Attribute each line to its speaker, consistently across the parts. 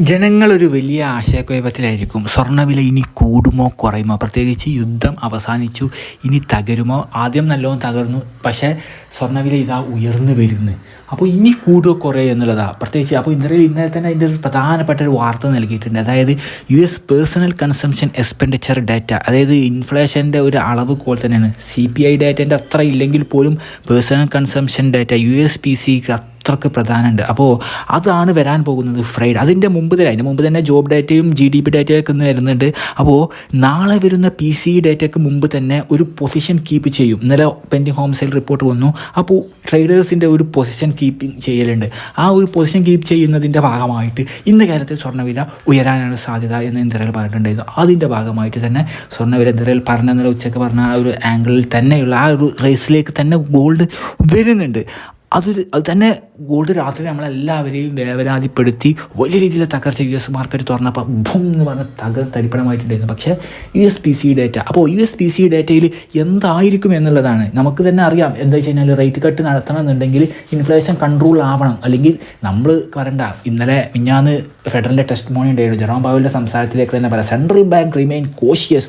Speaker 1: ജനങ്ങളൊരു വലിയ ആശയക്കുഴപ്പത്തിലായിരിക്കും. സ്വർണവില ഇനി കൂടുമോ കുറയുമോ? പ്രത്യേകിച്ച് യുദ്ധം അവസാനിച്ചു ഇനി തകരുമോ? ആദ്യം നല്ലോണം തകർന്നു പക്ഷേ സ്വർണവില ഇതാ ഉയർന്നു വരുന്നു. അപ്പോൾ ഇനി കൂടുമോ കുറയോ എന്നുള്ളതാണ് പ്രത്യേകിച്ച് അപ്പോൾ ഇന്നലെ ഇന്നലെ തന്നെ അതിന്റെ ഒരു പ്രധാനപ്പെട്ട ഒരു വാർത്ത നൽകിയിട്ടുണ്ട്. അതായത് U S personal consumption expenditure data അതായത് ഇൻഫ്ലേഷന്റെ ഒരു അളവ് കോൾ തന്നെയാണ്. സി പി ഐ ഡാറ്റേന്റെ അത്ര ഇല്ലെങ്കിൽ പോലും personal consumption data U S P സിക്ക് അത്രയ്ക്ക് പ്രധാനമുണ്ട്. അപ്പോൾ അതാണ് വരാൻ പോകുന്നത് ഫ്രൈഡ്. അതിന്റെ മുമ്പ് തന്നെ അതിന്റെ മുമ്പ് തന്നെ ജോബ് ഡാറ്റയും ജി ഡി പി ഡാറ്റയൊക്കെ ഇന്ന് വരുന്നുണ്ട്. അപ്പോൾ നാളെ വരുന്ന പി സി ഡാറ്റയ്ക്ക് മുമ്പ് തന്നെ ഒരു പൊസിഷൻ കീപ്പ് ചെയ്യും. ഇന്നലെ പെൻഡിങ് ഹോം സെയിൽ റിപ്പോർട്ട് വന്നു. അപ്പോൾ ട്രേഡേഴ്സിന്റെ ഒരു പൊസിഷൻ കീപ്പിംഗ് ചെയ്യലുണ്ട്. ആ ഒരു പൊസിഷൻ കീപ്പ് ചെയ്യുന്നതിന്റെ ഭാഗമായിട്ട് ഇന്ന് കാര്യത്തിൽ സ്വർണവില ഉയരാനാണ് സാധ്യത എന്ന് ഇന്ത്യയിൽ പറഞ്ഞിട്ടുണ്ടായിരുന്നു. അതിന്റെ ഭാഗമായിട്ട് തന്നെ സ്വർണവില ഇന്ത്യയിൽ പറഞ്ഞ ഉച്ചയ്ക്ക് പറഞ്ഞ ആ ഒരു ആംഗിളിൽ തന്നെയുള്ള ആ ഒരു റേസിലേക്ക് തന്നെ ഗോൾഡ് വരുന്നുണ്ട്. അതൊരു അത് തന്നെ ഗോൾഡ് രാത്രി നമ്മളെല്ലാവരെയും വേവലാതിപ്പെടുത്തി വലിയ രീതിയിൽ തകർച്ച യു എസ് മാർക്കറ്റ് തുറന്നപ്പോൾ ബും എന്ന് പറഞ്ഞ തകർ തരിപ്പണമായിട്ടുണ്ടായിരുന്നു. പക്ഷേ U S P C data അപ്പോൾ യു എസ് പി സി ഡേറ്റയിൽ എന്തായിരിക്കും എന്നുള്ളതാണ്. നമുക്ക് തന്നെ അറിയാം എന്താ വെച്ച് കഴിഞ്ഞാൽ റേറ്റ് കട്ട് നടത്തണം എന്നുണ്ടെങ്കിൽ ഇൻഫ്ലേഷൻ കൺട്രോൾ ആവണം. അല്ലെങ്കിൽ നമ്മൾ പറയണ്ട ഇന്നലെ മിഞ്ഞാന്ന് ഫെഡറലിന്റെ ടെസ്റ്റ് മോണി ഉണ്ടായിരുന്നു. ജെറോം പാവലിന്റെ സംസാരത്തിലേക്ക് തന്നെ പറയാം. Central bank remain cautious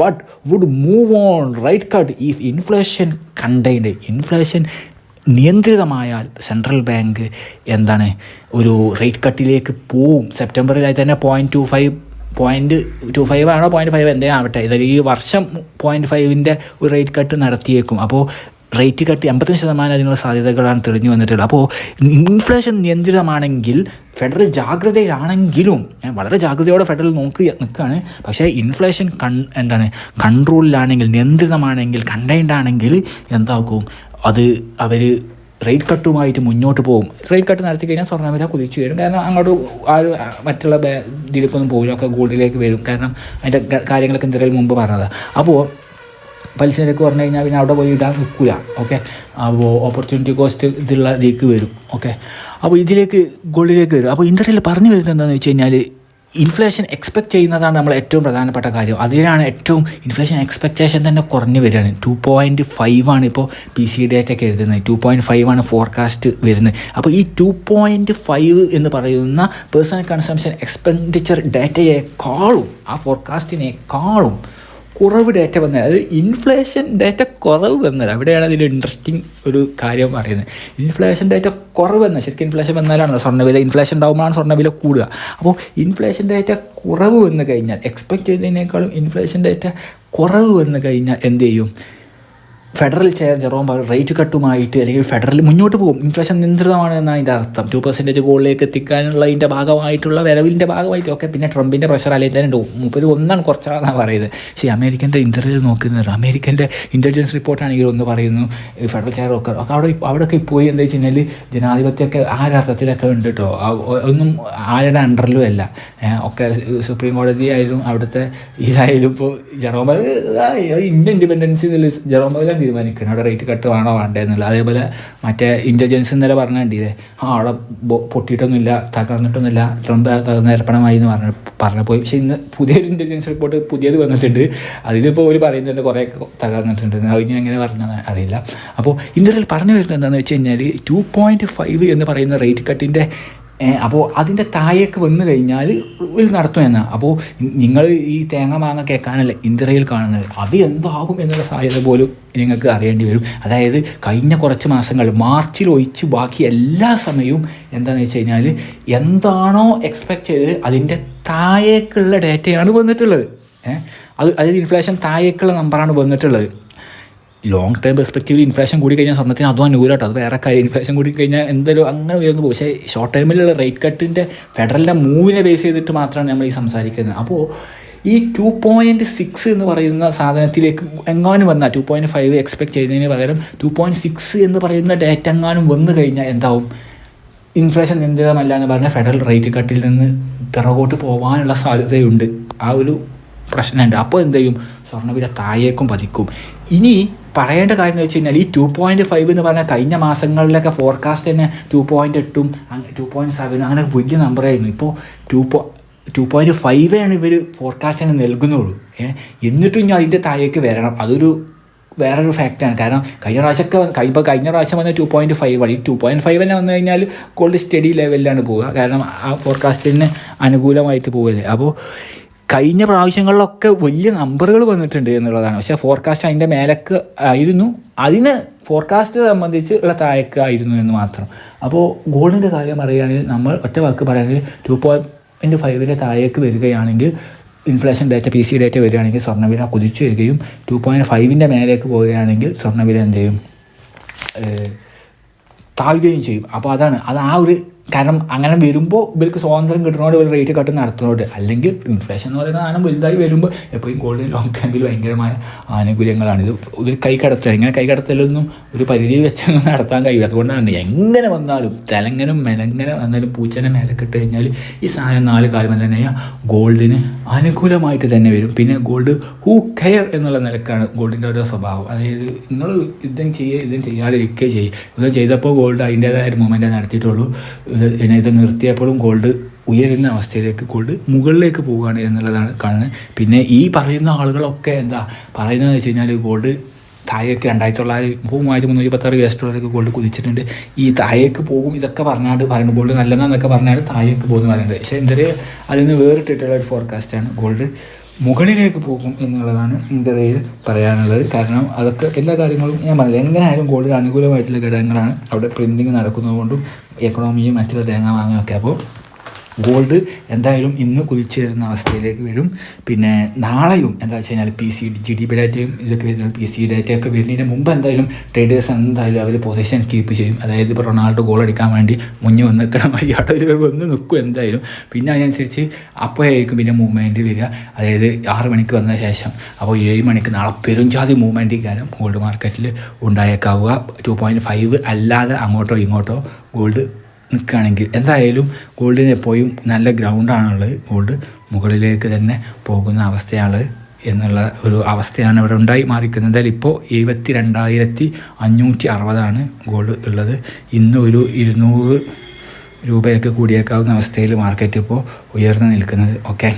Speaker 1: but would move on rate cut if inflation contained inflation നിയന്ത്രിതമായാൽ central bank എന്താണ് ഒരു റേറ്റ് കട്ടിലേക്ക് പോവും. സെപ്റ്റംബറിലായി തന്നെ point two five point two five ആണോ പോയിന്റ് ഫൈവ് എന്തേ ആവട്ടെ. ഇതൊരു ഈ വർഷം പോയിന്റ് ഫൈവിന്റെ ഒരു റേറ്റ് കട്ട് നടത്തിയേക്കും. അപ്പോൾ റേറ്റ് കട്ട് എൺപത്തഞ്ച് ശതമാനം അതിനുള്ള സാധ്യതകളാണ് തെളിഞ്ഞു വന്നിട്ടുള്ളത്. അപ്പോൾ ഇൻഫ്ലേഷൻ നിയന്ത്രിതമാണെങ്കിൽ ഫെഡറൽ ജാഗ്രതയിലാണെങ്കിലും വളരെ ജാഗ്രതയോടെ ഫെഡറൽ നോക്കി നിൽക്കുകയാണ്. പക്ഷേ ഇൻഫ്ലേഷൻ കൺ എന്താണ് കൺട്രോളിലാണെങ്കിൽ നിയന്ത്രിതമാണെങ്കിൽ കണ്ടെയ്ൻഡ് ആണെങ്കിൽ എന്താക്കും അത് അവർ റേറ്റ് കട്ടുമായിട്ട് മുന്നോട്ട് പോകും. റേറ്റ് കട്ട് നടത്തി കഴിഞ്ഞാൽ സ്വർണവില കുതിച്ചു വരും. കാരണം അങ്ങോട്ട് ആ ഒരു മറ്റുള്ള ഇതിലേക്കൊന്നും പോകില്ല ഒക്കെ ഗോൾഡിലേക്ക് വരും. കാരണം അതിന്റെ കാര്യങ്ങളൊക്കെ എന്തെങ്കിലും മുമ്പ് പറഞ്ഞതാണ് അപ്പോൾ പലിശ നിരക്ക് പറഞ്ഞു കഴിഞ്ഞാൽ പിന്നെ അവിടെ പോയി ഇടാൻ നിൽക്കില്ല ഓക്കെ അപ്പോൾ ഓപ്പർച്യൂണിറ്റി കോസ്റ്റ് ഇതുള്ള ഇതിലേക്ക് വരും. ഓക്കെ അപ്പോൾ ഇതിലേക്ക് ഗോൾഡിലേക്ക് വരും. അപ്പോൾ ഇന്ത്യയിൽ പറഞ്ഞു വരുന്നത് എന്താണെന്ന് വെച്ച് കഴിഞ്ഞാൽ ഇൻഫ്ലേഷൻ എക്സ്പെക്ട് ചെയ്യുന്നതാണ് നമ്മൾ ഏറ്റവും പ്രധാനപ്പെട്ട കാര്യം. അതിനാണ് ഏറ്റവും ഇൻഫ്ലേഷൻ എക്സ്പെക്റ്റേഷൻ തന്നെ കുറഞ്ഞു വരികയാണ്. ടു പോയിന്റ് ഫൈവ് ആണ് ഇപ്പോൾ പി സി ഡേറ്റൊക്കെ എഴുതുന്നത്. ടു പോയിന്റ് ഫൈവ് ആണ് ഫോർകാസ്റ്റ് വരുന്നത്. അപ്പോൾ ഈ ടു പോയിന്റ് ഫൈവ് എന്ന് പറയുന്ന പേഴ്സണൽ കൺസംഷൻ എക്സ്പെൻഡിച്ചർ ഡേറ്റയെക്കാളും ആ ഫോർകാസ്റ്റിനേക്കാളും കുറവ് ഡേറ്റ വന്നത്. അതായത് ഇൻഫ്ലേഷൻ ഡേറ്റ കുറവ് വന്നത്. അവിടെയാണ് അതിൽ ഇൻട്രസ്റ്റിംഗ് ഒരു കാര്യം അറിയുന്നത്. ഇൻഫ്ലേഷൻ ഡേറ്റ കുറവ് വന്നത്. ശരിക്കും ഇൻഫ്ലേഷൻ വന്നാലാണ്. സ്വർണവില ഇൻഫ്ലേഷൻ ഉണ്ടാകുമ്പോഴാണ് സ്വർണവില കൂടുക. അപ്പോൾ ഇൻഫ്ലേഷൻ ഡേറ്റ കുറവ് വന്നു കഴിഞ്ഞാൽ എക്സ്പെക്ട് ചെയ്തതിനേക്കാളും ഇൻഫ്ലേഷൻ ഡേറ്റ കുറവ് വന്നു കഴിഞ്ഞാൽ എന്ത് ചെയ്യും? ഫെഡറൽ ചെയർ ജെറോം റേറ്റ് കട്ടുമായിട്ട് അല്ലെങ്കിൽ ഫെഡറൽ മുന്നോട്ട് പോകും. ഇൻഫ്ലേഷൻ നിയന്ത്രിതമാണ് എന്നാണ് അതിന്റെ അർത്ഥം. ടു പെർസെന്റേജ് ഗോളിലേക്ക് എത്തിക്കാനുള്ള അതിന്റെ ഭാഗമായിട്ടുള്ള വരവിന്റെ ഭാഗമായിട്ട് ഒക്കെ പിന്നെ ട്രംപിന്റെ പ്രഷർ അല്ലെങ്കിൽ തന്നെ ഉണ്ടാവും മുപ്പത് ഒന്നാണ് കുറച്ചാണെന്നാണ് പറയുന്നത്. പക്ഷേ അമേരിക്കന്റെ ഇന്റർവ്യൂ നോക്കുന്നത് അമേരിക്കന്റെ ഇന്റലിജൻസ് റിപ്പോർട്ടാണെങ്കിൽ ഒന്ന് പറയുന്നു. ഫെഡറൽ ചെയർ ഒക്കെ അവിടെ അവിടെയൊക്കെ പോയി എന്താ വെച്ച് കഴിഞ്ഞാൽ ജനാധിപത്യമൊക്കെ ആ അർത്ഥത്തിലൊക്കെ ഉണ്ട് കേട്ടോ ഒന്നും ആരുടെ അണ്ടറിലും അല്ല. ഒക്കെ സുപ്രീം കോടതി ആയാലും അവിടുത്തെ ഇതായാലും ഇപ്പോൾ ജെറോമ ഇന്ത്യൻ ഇൻഡിപെൻഡൻസി എന്നുള്ള ജെറോമലാണ് തീരുമാനിക്കണം അവിടെ റേറ്റ് കട്ട് വേണോ വേണ്ടേ എന്നുള്ള അതേപോലെ മറ്റേ ഇന്റലിജൻസ് ഇന്നലെ പറഞ്ഞ കണ്ടില്ലേ? ആ അവിടെ പൊട്ടിയിട്ടൊന്നുമില്ല തകർന്നിട്ടൊന്നുമില്ല ട്രംപ് തകർന്നേർപ്പണമായി എന്ന് പറഞ്ഞു പറഞ്ഞപ്പോൾ പക്ഷേ ഇന്ന് പുതിയൊരു ഇന്റലിജൻസ് റിപ്പോർട്ട് പുതിയത് വന്നിട്ടുണ്ട്. അതിലിപ്പോൾ ഒരു പറയുന്നുണ്ട് കുറേ തകർന്നിട്ടുണ്ട്. അതിന് എങ്ങനെ പറഞ്ഞാൽ അറിയില്ല. അപ്പോൾ ഇന്ത്യയിൽ പറഞ്ഞു വരുന്നത് എന്താണെന്ന് വെച്ച് കഴിഞ്ഞാൽ ടു പോയിന്റ് ഫൈവ് എന്ന് പറയുന്ന റേറ്റ് കട്ടിന്റെ അപ്പോൾ അതിന്റെ താഴേക്ക് വന്നു കഴിഞ്ഞാൽ ഒരു നടത്തും എന്നാ. അപ്പോൾ നിങ്ങൾ ഈ തേങ്ങ മാങ്ങ കേൾക്കാനല്ലേ ഇന്ദ്രയിൽ കാണുന്നത്. അത് എന്താകും എന്നുള്ള സാധ്യത പോലും നിങ്ങൾക്ക് അറിയേണ്ടി വരും. അതായത് കഴിഞ്ഞ കുറച്ച് മാസങ്ങൾ മാർച്ചിൽ ഒഴിച്ച് ബാക്കി എല്ലാ സമയവും എന്താണെന്ന് വെച്ച് കഴിഞ്ഞാൽ എന്താണോ എക്സ്പെക്ട് ചെയ്തത് അതിന്റെ താഴേക്കുള്ള ഡേറ്റയാണ് വന്നിട്ടുള്ളത്. അത് അതായത് ഇൻഫ്ലേഷൻ താഴേക്കുള്ള നമ്പറാണ് വന്നിട്ടുള്ളത്. ലോങ് ടേം പെർസ്പെക്റ്റീവിൽ ഇൻഫ്ലേഷൻ കൂടി കഴിഞ്ഞാൽ സ്വർണത്തിന് അതും അനുകൂലമാട്ടോ അത് വേറെ കാര്യം. ഇൻഫ്ലേഷൻ കൂടി കഴിഞ്ഞാൽ എന്തായാലും അങ്ങനെ ഉയർന്നു പോകും. പക്ഷേ ഷോർട്ട് ടേമിലുള്ള റേറ്റ് കട്ടിന്റെ ഫെഡറലിന്റെ മൂവിനെ ബേസ് ചെയ്തിട്ട് മാത്രമാണ് നമ്മൾ ഈ സംസാരിക്കുന്നത്. അപ്പോൾ ഈ ടു പോയിന്റ് സിക്സ് എന്ന് പറയുന്ന സാധനത്തിലേക്ക് എങ്ങാനും വന്നാൽ ടു പോയിന്റ് ഫൈവ് എക്സ്പെക്ട് ചെയ്യുന്നതിന് പകരം ടു പോയിന്റ് സിക്സ് എന്ന് പറയുന്ന ഡേറ്റ എങ്ങാനും വന്നു കഴിഞ്ഞാൽ എന്താവും? ഇൻഫ്ലേഷൻ നിയന്ത്രിതമല്ല എന്ന് പറഞ്ഞ ഫെഡറൽ റേറ്റ് കട്ടിൽ നിന്ന് പിറകോട്ട് പോകാനുള്ള സാധ്യതയുണ്ട്. ആ ഒരു പ്രശ്നമുണ്ട്. അപ്പോൾ എന്ത് ചെയ്യും? സ്വർണവില താഴേക്കും പതിക്കും. ഇനി പറയേണ്ട കാര്യം എന്ന് വെച്ച് കഴിഞ്ഞാൽ ഈ ടു പോയിന്റ് ഫൈവ് എന്ന് പറഞ്ഞാൽ കഴിഞ്ഞ മാസങ്ങളിലൊക്കെ ഫോർകാസ്റ്റ് തന്നെ ടു പോയിന്റ് എട്ടും ടു പോയിന്റ് സെവനും അങ്ങനെ വലിയ നമ്പറായിരുന്നു ഇപ്പോൾ ടു പോ ടു പോയിന്റ് ഫൈവ് ആണ് ഇവർ തന്നെ നൽകുന്നുള്ളൂ. എന്നിട്ടും ഞാൻ അതിന്റെ താഴേക്ക് വരണം. അതൊരു വേറൊരു ഫാക്റ്റാണ് കാരണം കഴിഞ്ഞ പ്രാവശ്യമൊക്കെ ഇപ്പോൾ കഴിഞ്ഞ പ്രാവശ്യം വന്ന ടു പോയിന്റ് ഫൈവ് ആണ്. ഈ ടു പോയിന്റ് ഫൈവ് തന്നെ വന്നു കഴിഞ്ഞാൽ ഗോൾഡ് സ്റ്റഡി ലെവലിലാണ് പോവുക. കാരണം ആ ഫോർകാസ്റ്റിന് അനുകൂലമായിട്ട് പോവില്ലേ. അപ്പോൾ കഴിഞ്ഞ പ്രാവശ്യങ്ങളിലൊക്കെ വലിയ നമ്പറുകൾ വന്നിട്ടുണ്ട് എന്നുള്ളതാണ്. പക്ഷേ ഫോർകാസ്റ്റ് അതിന്റെ മേലക്ക് ആയിരുന്നു. അതിന് ഫോർകാസ്റ്റ് സംബന്ധിച്ച് ഉള്ള താഴേക്ക് ആയിരുന്നു എന്ന് മാത്രം. അപ്പോൾ ഗോൾഡിന്റെ കാര്യം പറയുകയാണെങ്കിൽ നമ്മൾ ഒറ്റ വാക്ക് പറയുകയാണെങ്കിൽ ടു പോയിന്റ് ഫൈവിന്റെ താഴേക്ക് വരികയാണെങ്കിൽ inflation data P C data വരികയാണെങ്കിൽ സ്വർണവില കുതിച്ചു വരികയും ടു പോയിന്റ് ഫൈവിന്റെ മേലേക്ക് പോവുകയാണെങ്കിൽ സ്വർണവില എന്ത് ചെയ്യും? താഴുകയും ചെയ്യും. അപ്പോൾ അതാണ്. അത് ആ ഒരു കാരണം അങ്ങനെ വരുമ്പോൾ ഇവർക്ക് സ്വാതന്ത്ര്യം കിട്ടുന്നതോട് ഇവർ റേറ്റ് കട്ട് നടത്തുന്നതോട് അല്ലെങ്കിൽ ഇൻഫ്ലേഷൻ എന്ന് പറയുന്ന സാധനം വലുതായി വരുമ്പോൾ എപ്പോഴും ഗോൾഡ് ലോങ് ടൈമിൽ ഭയങ്കരമായ ആനുകൂല്യങ്ങളാണ്. ഇത് ഒരു കൈ കടത്തൽ ഇങ്ങനെ കൈ കടത്തലൊന്നും ഒരു പരിധി വെച്ച് നടത്താൻ കഴിയില്ല. അതുകൊണ്ടാണ് എങ്ങനെ വന്നാലും തെലങ്ങനും മെലങ്ങനെ വന്നാലും പൂച്ചനെ മേലക്കിട്ട് കഴിഞ്ഞാൽ ഈ സാധനം നാല് കാലം തന്നെ ഗോൾഡിന് അനുകൂലമായിട്ട് തന്നെ വരും. പിന്നെ ഗോൾഡ് ഹൂ കെയർ എന്നുള്ള നിലക്കാണ് ഗോൾഡിന്റെ ഓരോ സ്വഭാവം. അതായത് നിങ്ങൾ യുദ്ധം ചെയ്യുക യുദ്ധം ചെയ്യാതിരിക്കുകയും ചെയ്യും. യുദ്ധം ചെയ്തപ്പോൾ ഗോൾഡ് അതിന്റേതായ ഒരു മൊമെന്റ് നടത്തിയിട്ടുള്ളൂ. പിന്നെ ഇത് നിർത്തിയപ്പോഴും ഗോൾഡ് ഉയരുന്ന അവസ്ഥയിലേക്ക് ഗോൾഡ് മുകളിലേക്ക് പോവുകയാണ് എന്നുള്ളതാണ് കാണുന്നത്. പിന്നെ ഈ പറയുന്ന ആളുകളൊക്കെ എന്താ പറയുന്നതെന്ന് വെച്ച് കഴിഞ്ഞാൽ ഗോൾഡ് താഴേക്ക് രണ്ടായിരത്തി തൊള്ളായിരം മൂവായിരത്തി മുന്നൂറ്റി പത്താറ് ഡോളർക്ക് ഗോൾഡ് കുതിച്ചിട്ടുണ്ട്. ഈ താഴേക്ക് പോകും ഇതൊക്കെ പറഞ്ഞാണ്ട് പറയുന്നത് ഗോൾഡ് നല്ലതാന്നൊക്കെ പറഞ്ഞാൽ താഴേക്ക് പോകുന്നു പറയുന്നത്. പക്ഷേ എന്തൊരു അതിൽ നിന്ന് വേറിട്ടിട്ടുള്ള ഒരു ഫോർകാസ്റ്റാണ് ഗോൾഡ് മുകളിലേക്ക് പോകും എന്നുള്ളതാണ് എന്റെ പറയാനുള്ളത്. കാരണം അതൊക്കെ എല്ലാ കാര്യങ്ങളും ഞാൻ പറഞ്ഞത് എങ്ങനെയായാലും ഗോൾഡിന് അനുകൂലമായിട്ടുള്ള ഘടകങ്ങളാണ് അവിടെ പ്രിന്റിങ് നടക്കുന്നതുകൊണ്ടും എക്കണോമിയും മറ്റുള്ള തേങ്ങ വാങ്ങുകയൊക്കെ അപ്പോൾ ഗോൾഡ് എന്തായാലും ഇന്ന് കുതിച്ചു വരുന്ന അവസ്ഥയിലേക്ക് വരും. പിന്നെ നാളെയും എന്താ വെച്ച് കഴിഞ്ഞാൽ P C G D P ഡാറ്റയും ഇതൊക്കെ വരുന്ന പി സി ഡാറ്റയൊക്കെ വരുന്നതിന് മുമ്പ് എന്തായാലും ട്രേഡേഴ്സ് എന്തായാലും അവർ പൊസിഷൻ കീപ്പ് ചെയ്യും. അതായത് ഇപ്പോൾ റൊണാൾഡോ ഗോൾ അടിക്കാൻ വേണ്ടി മുന്നിൽ വന്ന് നിൽക്കണം മതി അവിടെ വന്ന് നിൽക്കും എന്തായാലും. പിന്നെ അതിനനുസരിച്ച് അപ്പോഴായിരിക്കും പിന്നെ മൂവ്മെന്റ് വരിക. അതായത് ആറ് മണിക്ക് വന്ന ശേഷം അപ്പോൾ ഏഴ് മണിക്ക് നാളെ പെരുംജാതി മൂവ്മെന്റ് കാരണം ഗോൾഡ് മാർക്കറ്റിൽ ഉണ്ടായേക്കാവുക. ടു പോയിന്റ് ഫൈവ് അല്ലാതെ അങ്ങോട്ടോ ഇങ്ങോട്ടോ ഗോൾഡ് നിൽക്കുകയാണെങ്കിൽ എന്തായാലും ഗോൾഡിന് എപ്പോഴും നല്ല ഗ്രൗണ്ടാണുള്ളത് ഗോൾഡ് മുകളിലേക്ക് തന്നെ പോകുന്ന അവസ്ഥയാണ് എന്നുള്ള ഒരു അവസ്ഥയാണ് ഇവിടെ ഉണ്ടായി മാറിക്കുന്നത് എന്തായാലും ഇപ്പോൾ എഴുപത്തി രണ്ടായിരത്തി അഞ്ഞൂറ്റി അറുപതാണ് ഗോൾഡ് ഉള്ളത്. ഇന്ന് ഒരു ഇരുന്നൂറ് രൂപയൊക്കെ കൂടിയേക്കാവുന്ന അവസ്ഥയിൽ മാർക്കറ്റ് ഇപ്പോൾ ഉയർന്നു നിൽക്കുന്നത്. ഓക്കെ.